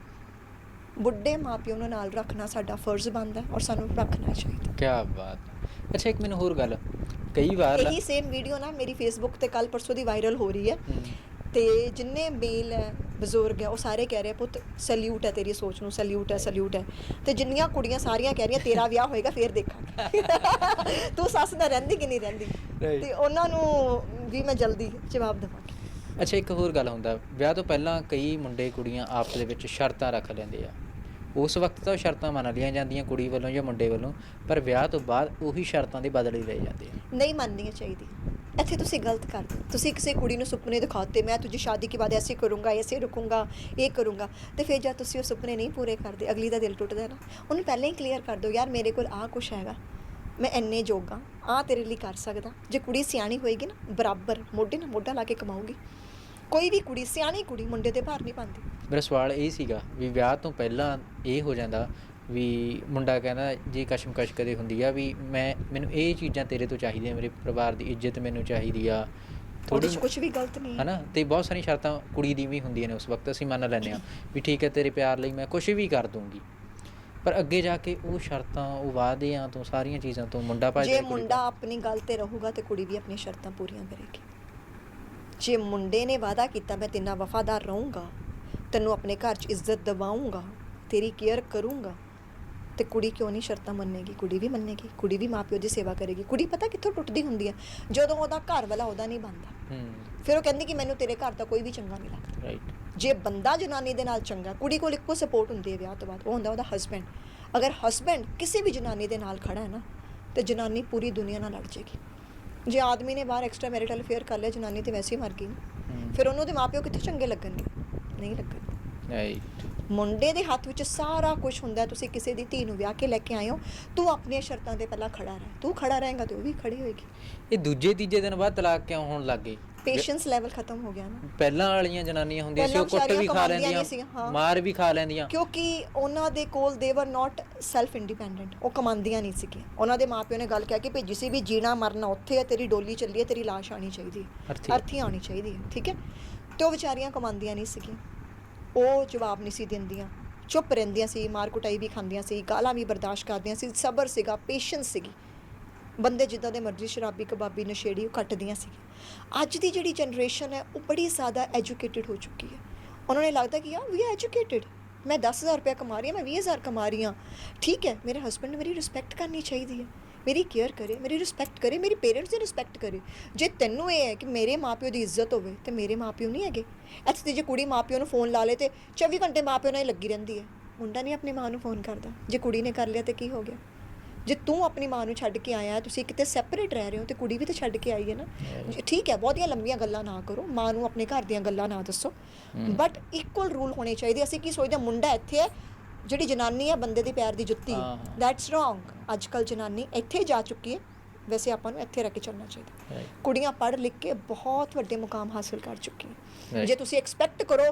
ਬੁੱਢੇ ਮਾਪਿਓ ਨੂੰ ਨਾਲ ਰੱਖਣਾ ਸਾਡਾ ਫਰਜ਼ ਬਣਦਾ ਔਰ ਸਾਨੂੰ ਰੱਖਣਾ ਚਾਹੀਦਾ। ਕਿਆ ਬਾਤ। ਅੱਛਾ ਇੱਕ ਮੈਨੂੰ ਹੋਰ ਗੱਲ। ਕਈ ਵਾਰ ਇਹੀ ਸੇਮ ਵੀਡੀਓ ਨਾ ਮੇਰੀ ਫੇਸਬੁੱਕ ਤੇ ਕੱਲ ਪਰਸੋਂ ਦੀ ਵਾਇਰਲ ਹੋ ਰਹੀ ਹੈ। ਤੇ ਜਿੰਨੇ ਮੇਲ ਹੈ ਬਜ਼ੁਰਗ ਹੈ ਉਹ ਸਾਰੇ ਕਹਿ ਰਹੇ ਪੁੱਤ ਸੈਲਿਊਟ ਹੈ ਤੇਰੀ ਸੋਚ ਨੂੰ ਸੈਲਿਊਟ ਹੈ ਸੈਲਿਊਟ ਹੈ। ਤੇ ਜਿੰਨੀਆਂ ਕੁੜੀਆਂ ਸਾਰੀਆਂ ਕਹਿ ਰਹੀਆਂ ਤੇਰਾ ਵਿਆਹ ਹੋਏਗਾ ਫੇਰ ਦੇਖਾਂਗੇ। ਤੂੰ ਸੱਸ ਨਾਲ ਰਹਿੰਦੀ ਕਿ ਨਹੀਂ ਰਹਿੰਦੀ. ਤੇ ਉਹਨਾਂ ਨੂੰ ਵੀ ਮੈਂ ਜਲਦੀ ਜਵਾਬ ਦੇਵਾਂਗੀ ਅੱਛਾ ਇੱਕ ਹੋਰ ਗੱਲ ਹੁੰਦਾ। ਵਿਆਹ ਤੋਂ ਪਹਿਲਾਂ ਕਈ ਮੁੰਡੇ ਕੁੜੀਆਂ ਆਪਸ ਦੇ ਵਿੱਚ ਸ਼ਰਤਾਂ ਰੱਖ ਲੈਂਦੇ ਆ। ਉਸ ਵਕਤ ਤਾਂ ਉਹ ਸ਼ਰਤਾਂ ਮੰਨ ਲਈਆਂ ਜਾਂਦੀਆਂ ਕੁੜੀ ਵੱਲੋਂ ਜਾਂ ਮੁੰਡੇ ਵੱਲੋਂ, ਪਰ ਵਿਆਹ ਤੋਂ ਬਾਅਦ ਉਹੀ ਸ਼ਰਤਾਂ ਦੇ ਬਦਲੇ ਲਏ ਜਾਂਦੇ ਆ। ਨਹੀਂ ਮੰਨਣੀ ਚਾਹੀਦੀ। ਇੱਥੇ ਤੁਸੀਂ ਗਲਤ ਕਰਦੇ ਹੋ। ਤੁਸੀਂ ਕਿਸੇ ਕੁੜੀ ਨੂੰ ਸੁਪਨੇ ਦਿਖਾਤੇ, ਮੈਂ ਤੁਝੇ ਸ਼ਾਦੀ ਕੇ ਬਾਅਦ ਐਸੇ ਕਰੂੰਗਾ, ਐਸੇ ਰੁਕੂੰਗਾ, ਇਹ ਕਰੂੰਗਾ, ਤੇ ਫਿਰ ਜਦ ਤੁਸੀਂ ਉਹ ਸੁਪਨੇ ਨਹੀਂ ਪੂਰੇ ਕਰਦੇ, ਅਗਲੀ ਦਾ ਦਿਲ ਟੁੱਟਦਾ ਹੈ ਨਾ, ਉਹਨੂੰ ਪਹਿਲਾਂ ਹੀ ਕਲੀਅਰ ਕਰ ਦਿਓ, ਯਾਰ ਮੇਰੇ ਕੋਲ ਆਹ ਕੁਛ ਹੈਗਾ, ਮੈਂ ਇੰਨੇ ਜੋਗਾ ਆ ਤੇਰੇ ਲਈ ਕਰ ਸਕਦਾ। ਜੇ ਕੁੜੀ ਸਿਆਣੀ ਹੋਏਗੀ ਨਾ, ਬਰਾਬਰ, ਮੋਢੇ ਨਾਲ ਮੋਢਾ ਲਾ ਕੇ ਕਮਾਊਗੀ। ਕੋਈ ਵੀ ਕੁੜੀ, ਸਿਆਣੀ ਕੁੜੀ ਮੁੰਡੇ ਤੇ ਭਾਰ ਨਹੀਂ ਪਾਉਂਦੀ। ਮੇਰਾ ਸਵਾਲ ਇਹ ਸੀਗਾ ਵੀ ਵਿਆਹ ਤੋਂ ਪਹਿਲਾਂ ਇਹ ਹੋ ਜਾਂਦਾ ਵੀ ਮੁੰਡਾ ਕਹਿੰਦਾ ਜੇ ਕਸ਼ਮਕਸ਼ ਕਦੇ ਹੁੰਦੀ ਆ ਵੀ ਮੈਂ ਮੈਨੂੰ ਇਹ ਚੀਜ਼ਾਂ ਤੇਰੇ ਤੋਂ ਚਾਹੀਦੀਆਂ ਮੇਰੇ ਪਰਿਵਾਰ ਦੀ ਇੱਜ਼ਤ ਮੈਨੂੰ ਚਾਹੀਦੀ ਆ। ਉਹਦੇ ਥੋੜੀ 'ਚ ਕੁਝ ਵੀ ਗਲਤ ਨਹੀਂ ਹੈ। ਹਨਾ? ਤੇ ਬਹੁਤ ਸਾਰੀਆਂ ਸ਼ਰਤਾਂ ਕੁੜੀ ਦੀ ਵੀ ਹੁੰਦੀਆਂ ਨੇ ਉਸ ਵਕਤ ਅਸੀਂ ਮੰਨ ਲੈਂਦੇ ਆ ਵੀ ਠੀਕ ਹੈ ਤੇਰੇ ਪਿਆਰ ਲਈ ਮੈਂ ਕੁਝ ਵੀ ਕਰ ਦੂੰਗੀ। ਪਰ ਅੱਗੇ ਜਾ ਕੇ ਉਹ ਸ਼ਰਤਾਂ ਉਹ ਵਾਅਦਿਆਂ ਤੋਂ ਸਾਰੀਆਂ ਚੀਜ਼ਾਂ ਤੋਂ ਮੁੰਡਾ ਭੱਜਦਾ ਜੇ ਮੁੰਡਾ। ਆਪਣੀ ਗੱਲ ਤੇ ਰਹੂਗਾ ਤੇ ਕੁੜੀ ਵੀ ਆਪਣੀਆਂ ਸ਼ਰਤਾਂ ਪੂਰੀਆਂ ਕਰੇਗੀ। ਜੇ ਮੁੰਡੇ ਨੇ ਵਾਅਦਾ ਕੀਤਾ ਮੈਂ ਤੇਰੇ ਨਾਲ ਵਫਾਦਾਰ ਰਹੂੰਗਾ ਤੈਨੂੰ ਆਪਣੇ ਘਰ 'ਚ ਇੱਜ਼ਤ ਦਿਵਾਉਂਗਾ ਤੇਰੀ ਕੇਅਰ ਕਰੂੰਗਾ ਤੇ ਕੁੜੀ ਕਿਉਂ ਨਹੀਂ ਸ਼ਰਤਾਂ ਮੰਨੇਗੀ? ਕੁੜੀ ਵੀ ਮੰਨੇਗੀ ਕੁੜੀ ਵੀ ਮਾਪਿਓ ਦੀ ਸੇਵਾ ਕਰੇਗੀ। ਕੁੜੀ ਪਤਾ ਕਿੱਥੋਂ ਟੁੱਟਦੀ ਹੁੰਦੀ ਹੈ ਜਦੋਂ ਉਹਦਾ ਘਰ ਵਾਲਾ ਉਹਦਾ ਨਹੀਂ ਬਣਦਾ। ਹੂੰ। ਫਿਰ ਉਹ ਕਹਿੰਦੀ ਕਿ ਮੈਨੂੰ ਤੇਰੇ ਘਰ ਦਾ ਕੋਈ ਵੀ ਚੰਗਾ ਨਹੀਂ ਲੱਗਦਾ। ਰਾਈਟ ਜੇ ਬੰਦਾ ਜਨਾਨੀ ਦੇ ਨਾਲ ਚੰਗਾ ਕੁੜੀ ਕੋਲ ਇੱਕੋ ਸਪੋਰਟ ਹੁੰਦੀ ਹੈ ਵਿਆਹ ਤੋਂ ਬਾਅਦ ਉਹ ਹੁੰਦਾ ਉਹਦਾ ਹਸਬੈਂਡ ਅਗਰ ਹਸਬੈਂਡ ਕਿਸੇ ਵੀ ਜਨਾਨੀ ਦੇ ਨਾਲ ਖੜਾ ਹੈ ਨਾ ਤੇ ਜਨਾਨੀ ਪੂਰੀ ਦੁਨੀਆ ਨਾਲ ਲੜ ਜਾਏਗੀ ਜੇ ਆਦਮੀ ਨੇ ਬਾਹਰ ਐਕਸਟਰਾ ਮੈਰਿਟਲ ਅਫੇਅਰ ਕਰ ਲਿਆ ਜਨਾਨੀ ਤੇ ਵੈਸੇ ਹੀ ਮਰ ਗਈ। ਫਿਰ ਉਹਨੂੰ ਦੇ ਮਾਪਿਓ ਕਿੱਥੇ ਚੰਗੇ ਲੱਗਣਗੇ? ਨਹੀਂ ਲੱਗਣਗੇ ਰਾਈਟ ਮੁੰਡੇ ਦੇ ਹੱਥ ਵਿੱਚ ਸਾਰਾ ਕੁਝ ਹੁੰਦਾ ਹੈ। ਤੁਸੀਂ ਕਿਸੇ ਦੀ ਧੀ ਨੂੰ ਵਿਆਹ ਕੇ ਲੈ ਕੇ ਆਏ ਹੋ ਤੂੰ ਆਪਣੀਆਂ ਸ਼ਰਤਾਂ ਤੇ ਪਹਿਲਾਂ ਖੜਾ ਰਹਿ। ਤੂੰ ਖੜਾ ਰਹੇਗਾ ਤੇ ਉਹ ਵੀ ਖੜੀ ਹੋਏਗੀ। ਇਹ ਦੂਜੇ ਤੀਜੇ ਦਿਨ ਬਾਅਦ ਤਲਾਕ ਕਿਉਂ ਹੋਣ ਲੱਗ ਗਏ ਪੇਸ਼ੈਂਸ ਲੈਵਲ ਖਤਮ ਹੋ ਗਿਆ ਨਾ। ਪਹਿਲਾਂ ਵਾਲੀਆਂ ਜਨਾਨੀਆਂ ਹੁੰਦੀਆਂ ਸੀ ਉਹ ਪਹਿਲਾਂ ਕੁੱਟ ਵੀ ਖਾ ਵਿਚਾਰੀਆਂ ਕਮਾਉਂਦੀਆਂ ਲੈਂਦੀਆਂ ਨਹੀਂ ਸੀ, ਹਾਂ। ਮਾਰ ਵੀ ਖਾ ਲੈਂਦੀਆਂ। ਕਿਉਂਕਿ ਉਹਨਾਂ ਦੇ ਕੋਲ ਦੇ ਵਰ ਨਾਟ ਸੈਲਫ ਇੰਡੀਪੈਂਡੈਂਟ ਉਹ ਕਮਾਉਂਦੀਆਂ ਨਹੀਂ ਸੀਗੀਆਂ। ਉਹਨਾਂ ਦੇ ਮਾਪਿਓ ਨੇ ਗੱਲ ਕਹਿ ਕੇ ਭੇਜੀ ਸੀ ਵੀ ਜੀਣਾ ਮਰਨਾ ਉੱਥੇ ਹੈ ਤੇਰੀ ਡੋਲੀ ਚੱਲੀ ਹੈ ਤੇਰੀ ਲਾਸ਼ ਆਣੀ ਚਾਹੀਦੀ ਹੈ। ਅਰਥੀ। ਅਰਥੀ ਆਣੀ ਚਾਹੀਦੀ ਹੈ ਠੀਕ ਹੈ? ਤੇ ਉਹ ਵਿਚਾਰੀਆਂ ਕਮਾਉਂਦੀਆਂ ਨਹੀਂ ਸੀਗੀਆਂ। ਉਹ ਜਵਾਬ ਨਹੀਂ ਸੀ ਦਿੰਦੀਆਂ। ਚੁੱਪ ਰਹਿੰਦੀਆਂ ਸੀ, ਮਾਰ ਕੁਟਾਈ ਵੀ ਖਾਂਦੀਆਂ ਸੀ, ਗਾਲਾਂ ਵੀ ਬਰਦਾਸ਼ਤ ਕਰਦੀਆਂ ਸੀ, ਸਬਰ ਸੀਗਾ ਪੇਸ਼ੈਂਸ ਸੀਗੀ। ਬੰਦੇ ਜਿੱਦਾਂ ਦੇ ਮਰਜ਼ੀ ਸ਼ਰਾਬੀ ਕਬਾਬੀ ਨਸ਼ੇੜੀ ਉਹ ਕੱਟਦੀਆਂ ਸੀ ਅੱਜ ਦੀ ਜਿਹੜੀ ਜਨਰੇਸ਼ਨ ਹੈ, ਉਹ ਬੜੀ ਜ਼ਿਆਦਾ ਐਜੂਕੇਟਿਡ ਹੋ ਚੁੱਕੀ ਹੈ। ਉਹਨਾਂ ਨੇ ਲੱਗਦਾ ਕਿ, ਯਾਰ ਵੀ ਐਜੂਕੇਟਿਡ ਮੈਂ 10000 ਰੁਪਏ ਕਮਾ ਰਹੀ ਹਾਂ, ਮੈਂ 20000 ਕਮਾ ਰਹੀ ਹਾਂ। ਠੀਕ ਹੈ, ਮੇਰੇ ਹਸਬੰਡ ਨੇ ਮੇਰੀ ਰਿਸਪੈਕਟ ਕਰਨੀ ਚਾਹੀਦੀ ਹੈ। ਮੇਰੀ ਕੇਅਰ ਕਰੇ ਮੇਰੀ ਰਿਸਪੈਕਟ ਕਰੇ ਮੇਰੀ ਪੇਰੈਂਟਸ ਦੀ ਰਿਸਪੈਕਟ ਕਰੇ। ਜੇ ਤੈਨੂੰ ਇਹ ਹੈ ਕਿ ਮੇਰੇ ਮਾਪਿਓ ਦੀ ਇੱਜ਼ਤ ਹੋਵੇ ਤੇ ਮੇਰੇ ਮਾਪਿਓ ਨਹੀਂ ਹੈਗੇ। ਇੱਥੇ ਤੇ ਜੇ ਕੁੜੀ ਮਾਪਿਓ ਨੂੰ ਫੋਨ ਲਾ ਲੇ ਤੇ 24 ਘੰਟੇ ਮਾਪਿਓ ਨਾਲ ਹੀ ਲੱਗੀ ਰਹਿੰਦੀ ਹੈ। ਮੁੰਡਾ ਨਹੀਂ ਆਪਣੀ ਮਾਂ ਨੂੰ ਫੋਨ ਕਰਦਾ। ਜੇ ਕੁੜੀ ਨੇ ਕਰ ਲਿਆ ਤੇ ਕੀ ਹੋ ਗਿਆ? ਜੇ ਤੂੰ ਆਪਣੀ ਮਾਂ ਨੂੰ ਛੱਡ ਕੇ ਆਇਆ ਤੁਸੀਂ ਕਿਤੇ ਸੈਪਰੇਟ ਰਹਿ ਰਹੇ ਹੋ ਤੇ ਕੁੜੀ ਵੀ ਤਾਂ ਛੱਡ ਕੇ ਆਈ ਹੈ ਨਾ। ਠੀਕ ਹੈ ਬਹੁਤੀਆਂ ਲੰਬੀਆਂ ਗੱਲਾਂ ਨਾ ਕਰੋ। ਮਾਂ ਨੂੰ ਆਪਣੇ ਘਰ ਦੀਆਂ ਗੱਲਾਂ ਨਾ ਦੱਸੋ। ਬਟ ਇਕੁਅਲ ਰੂਲ ਹੋਣੇ ਚਾਹੀਦੇ। ਅਸੀਂ ਕੀ ਸੋਚਦੇ ਮੁੰਡਾ ਇੱਥੇ ਹੈ ਜਿਹੜੀ ਜਨਾਨੀ ਹੈ ਬੰਦੇ ਦੇ ਪੈਰ ਦੀ ਜੁੱਤੀ ਹਾਂ, ਹਾਂ। ਦੈਟਸ ਰੋਂਗ ਅੱਜ ਕੱਲ ਜਨਾਨੀ ਇੱਥੇ ਜਾ ਚੁੱਕੀ ਹੈ ਵੈਸੇ ਆਪਾਂ ਨੂੰ ਇੱਥੇ ਰਹਿ ਕੇ ਚੱਲਣਾ ਚਾਹੀਦਾ। Right. ਕੁੜੀਆਂ ਪੜ੍ਹ ਲਿਖ ਕੇ ਬਹੁਤ ਵੱਡੇ ਮੁਕਾਮ ਹਾਸਲ ਕਰ ਚੁੱਕੀਆਂ। Right. ਜੇ ਤੁਸੀਂ ਐਕਸਪੈਕਟ ਕਰੋ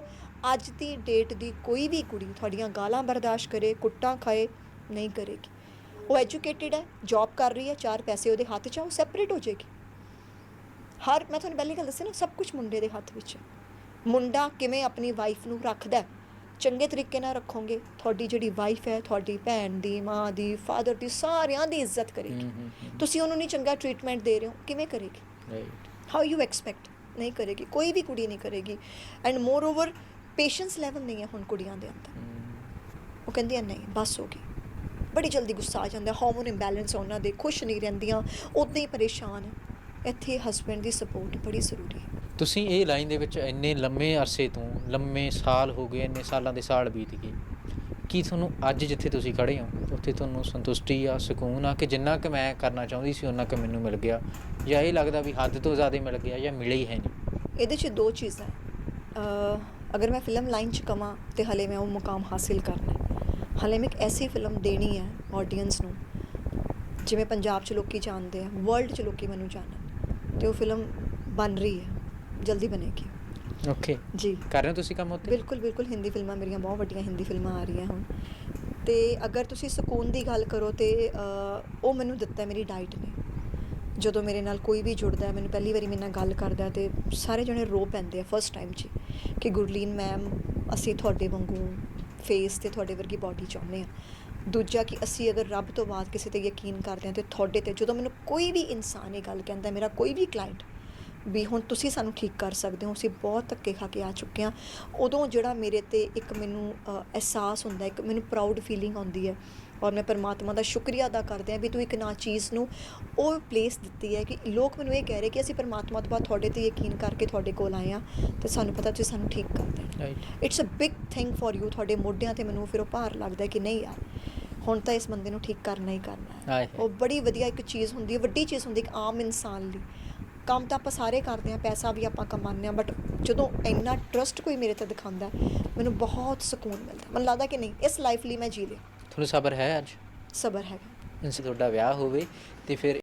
ਅੱਜ ਦੀ ਡੇਟ ਦੀ ਕੋਈ ਵੀ ਕੁੜੀ ਤੁਹਾਡੀਆਂ ਗਾਲਾਂ ਬਰਦਾਸ਼ਤ ਕਰੇ ਕੁੱਟਾਂ ਖਾਏ ਨਹੀਂ ਕਰੇਗੀ। ਉਹ ਐਜੂਕੇਟਿਡ ਹੈ ਜੌਬ ਕਰ ਰਹੀ ਹੈ ਚਾਰ ਪੈਸੇ ਉਹਦੇ ਹੱਥ 'ਚ ਆ ਉਹ ਸੈਪਰੇਟ ਹੋ ਜਾਏਗੀ। ਹਰ ਮੈਂ ਤੁਹਾਨੂੰ ਪਹਿਲੀ ਗੱਲ ਦੱਸੀ ਨਾ ਸਭ ਕੁਝ ਮੁੰਡੇ ਦੇ ਹੱਥ ਵਿੱਚ ਹੈ। ਮੁੰਡਾ ਕਿਵੇਂ ਆਪਣੀ ਵਾਈਫ ਨੂੰ ਰੱਖਦਾ ਹੈ, ਚੰਗੇ ਤਰੀਕੇ ਨਾਲ ਰੱਖੋਗੇ ਤੁਹਾਡੀ ਜਿਹੜੀ ਵਾਈਫ ਹੈ ਤੁਹਾਡੀ ਭੈਣ ਦੀ ਮਾਂ ਦੀ ਫਾਦਰ ਦੀ ਸਾਰਿਆਂ ਦੀ ਇੱਜ਼ਤ ਕਰੇਗੀ। ਤੁਸੀਂ ਉਹਨੂੰ ਨਹੀਂ ਚੰਗਾ ਟ੍ਰੀਟਮੈਂਟ ਦੇ ਰਹੇ ਹੋ ਕਿਵੇਂ ਕਰੇਗੀ? ਰਾਈਟ ਹਾਊ ਯੂ ਐਕਸਪੈਕਟ ਨਹੀਂ ਕਰੇਗੀ ਕੋਈ ਵੀ ਕੁੜੀ ਨਹੀਂ ਕਰੇਗੀ। And moreover patience level ਨਹੀਂ ਹੈ ਹੁਣ ਕੁੜੀਆਂ ਦੇ ਅੰਦਰ। ਉਹ ਕਹਿੰਦੀਆਂ ਨਹੀਂ ਬਸ ਹੋ ਗਈ। ਬੜੀ ਜਲਦੀ ਗੁੱਸਾ ਆ ਜਾਂਦਾ ਹਾਰਮੋਨ ਇੰਬੈਲੈਂਸ ਉਹਨਾਂ ਦੇ ਖੁਸ਼ ਨਹੀਂ ਰਹਿੰਦੀਆਂ ਉਦਾਂ ਹੀ ਪਰੇਸ਼ਾਨ ਹੈ। ਇੱਥੇ ਹਸਬੈਂਡ ਦੀ ਸਪੋਰਟ ਬੜੀ ਜ਼ਰੂਰੀ ਹੈ। ਤੁਸੀਂ ਇਹ ਲਾਈਨ ਦੇ ਵਿੱਚ ਇੰਨੇ ਲੰਮੇ ਅਰਸੇ ਤੋਂ ਲੰਮੇ ਸਾਲ ਹੋ ਗਏ, ਇੰਨੇ ਸਾਲਾਂ ਦੇ ਸਾਲ ਬੀਤ ਗਏ। ਕੀ ਤੁਹਾਨੂੰ ਅੱਜ ਜਿੱਥੇ ਤੁਸੀਂ ਖੜੇ ਹੋ, ਉੱਥੇ ਤੁਹਾਨੂੰ ਸੰਤੁਸ਼ਟੀ ਆ ਸਕੂਨ ਆ ਕਿ ਜਿੰਨਾ ਕਿ ਮੈਂ ਕਰਨਾ ਚਾਹੁੰਦੀ ਸੀ ਉਹਨਾਂ ਕਿ ਮੈਨੂੰ ਮਿਲ ਗਿਆ? ਜਾਂ ਇਹ ਲੱਗਦਾ ਵੀ ਹੱਦ ਤੋਂ ਜ਼ਿਆਦਾ ਮਿਲ ਗਿਆ ਜਾਂ ਮਿਲੇ ਹੀ ਹੈ ਨਹੀਂ? ਇਹਦੇ 'ਚ ਦੋ ਚੀਜ਼ਾਂ ਅਗਰ ਮੈਂ ਫਿਲਮ ਲਾਈਨ 'ਚ ਕਵਾਂ, ਤੇ ਹਲੇ ਮੈਂ ਉਹ ਮੁਕਾਮ ਹਾਸਿਲ ਕਰਨਾ ਹੈ। ਹਲੇ ਮੈਂ ਇੱਕ ਐਸੀ ਫਿਲਮ ਦੇਣੀ ਹੈ ਆਡੀਅנס ਨੂੰ, ਜਿਵੇਂ ਪੰਜਾਬ 'ਚ ਲੋਕੀ ਜਾਣਦੇ ਆ ਵਰਲਡ 'ਚ ਲੋਕੀ ਮੈਨੂੰ ਜਾਣਨ, ਤੇ ਉਹ ਫਿਲਮ ਬਣ ਰਹੀ ਹੈ। ਜਲਦੀ ਬਣੇਗੀ। ਓਕੇ ਜੀ। ਕਰ ਰਹੇ ਹੋ ਤੁਸੀਂ ਕੰਮ ਉੱਤੇ ਬਿਲਕੁਲ ਬਿਲਕੁਲ। ਹਿੰਦੀ ਫਿਲਮਾਂ ਮੇਰੀਆਂ ਬਹੁਤ ਵੱਡੀਆਂ ਹਿੰਦੀ ਫਿਲਮਾਂ ਆ ਰਹੀਆਂ ਹੁਣ। ਤੇ ਅਗਰ ਤੁਸੀਂ ਸਕੂਨ ਦੀ ਗੱਲ ਕਰੋ ਤੇ ਉਹ ਮੈਨੂੰ ਦਿੱਤਾ ਮੇਰੀ ਡਾਈਟ ਨੇ। ਜਦੋਂ ਮੇਰੇ ਨਾਲ ਕੋਈ ਵੀ ਜੁੜਦਾ ਹੈ ਮੈਨੂੰ ਪਹਿਲੀ ਵਾਰੀ ਮੇਰੇ ਨਾਲ ਗੱਲ ਕਰਦਾ ਤੇ ਸਾਰੇ ਜਣੇ ਰੋ ਪੈਂਦੇ ਆ ਫਸਟ ਟਾਈਮ 'ਚ ਕਿ ਗੁਰਲੀਨ ਮੈਮ ਅਸੀਂ ਤੁਹਾਡੇ ਵਾਂਗੂ ਫੇਸ ਤੇ ਤੁਹਾਡੇ ਵਰਗੀ ਬਾਡੀ ਚਾਹੁੰਦੇ ਆ ਦੂਜਾ ਕਿ ਅਸੀਂ ਅਗਰ ਰੱਬ ਤੋਂ ਬਾਅਦ ਕਿਸੇ ਤੇ ਯਕੀਨ ਕਰਦੇ ਹਾਂ ਤੇ ਤੁਹਾਡੇ ਤੇ ਜਦੋਂ ਮੈਨੂੰ ਕੋਈ ਵੀ ਇਨਸਾਨ ਇਹ ਗੱਲ ਕਹਿੰਦਾ ਮੇਰਾ ਕੋਈ ਵੀ ਕਲਾਇੰਟ ਵੀ ਹੁਣ ਤੁਸੀਂ ਸਾਨੂੰ ਠੀਕ ਕਰ ਸਕਦੇ ਹੋ ਅਸੀਂ ਬਹੁਤ ਧੱਕੇ ਖਾ ਕੇ ਆ ਚੁੱਕੇ ਹਾਂ। ਉਦੋਂ ਜਿਹੜਾ ਮੇਰੇ ਤੇ ਇੱਕ ਮੈਨੂੰ ਅਹਿਸਾਸ ਹੁੰਦਾ ਇੱਕ ਮੈਨੂੰ ਪ੍ਰਾਊਡ ਫੀਲਿੰਗ ਆਉਂਦੀ ਹੈ ਔਰ ਮੈਂ ਪਰਮਾਤਮਾ ਦਾ ਸ਼ੁਕਰੀਆ ਅਦਾ ਕਰਦੇ ਹਾਂ ਵੀ ਤੂੰ ਇੱਕ ਨਾ ਚੀਜ਼ ਨੂੰ ਉਹ ਪਲੇਸ ਦਿੱਤੀ ਹੈ ਕਿ ਲੋਕ ਮੈਨੂੰ ਇਹ ਕਹਿ ਰਹੇ ਕਿ ਅਸੀਂ ਪਰਮਾਤਮਾ ਤੋਂ ਬਾਅਦ ਤੁਹਾਡੇ ਤੇ ਯਕੀਨ ਕਰਕੇ ਤੁਹਾਡੇ ਕੋਲ ਆਏ ਹਾਂ ਤੇ ਸਾਨੂੰ ਪਤਾ ਤੁਸੀਂ ਸਾਨੂੰ ਠੀਕ ਕਰ ਦੇਣਾ। Right it's a big thing for you ਤੁਹਾਡੇ ਮੋਢਿਆਂ ਤੇ ਮੈਨੂੰ ਫਿਰ ਉਹ ਭਾਰ ਲੱਗਦਾ ਕਿ ਨਹੀਂ ਯਾਰ ਹੁਣ ਤਾਂ ਇਸ ਬੰਦੇ ਨੂੰ ਠੀਕ ਕਰਨਾ ਹੀ ਕਰਨਾ ਹੈ। ਉਹ ਬੜੀ ਵਧੀਆ ਇੱਕ ਚੀਜ਼ ਹੁੰਦੀ ਹੈ ਵੱਡੀ ਚੀਜ਼ ਹੁੰਦੀ ਹੈ ਇੱਕ ਆਮ ਇਨਸਾਨ ਲਈ। ਕੰਮ ਤਾਂ ਆਪਾਂ ਸਾਰੇ ਕਰਦੇ ਹਾਂ ਪੈਸਾ ਵੀ ਆਪਾਂ ਕਮਾਉਂਦੇ ਹਾਂ ਬਟ ਜਦੋਂ ਇੰਨਾ ਟਰਸਟ ਕੋਈ ਮੇਰੇ ਤੇ ਦਿਖਾਉਂਦਾ ਮੈਨੂੰ ਬਹੁਤ ਸਕੂਨ ਮਿਲਦਾ। ਮੈਨੂੰ ਲੱਗਦਾ ਕਿ ਨਹੀਂ ਇਸ ਲਾਈਫ ਲਈ ਮੈਂ ਜੀ ਲਿਆ ਤੁਹਾਨੂੰ ਸਬਰ ਹੈ ਅੱਜ? ਸਬਰ ਹੈਗਾ। ਇਨਸੇ ਤੁਹਾਡਾ ਵਿਆਹ ਹੋਵੇ ਤੇ ਫਿਰ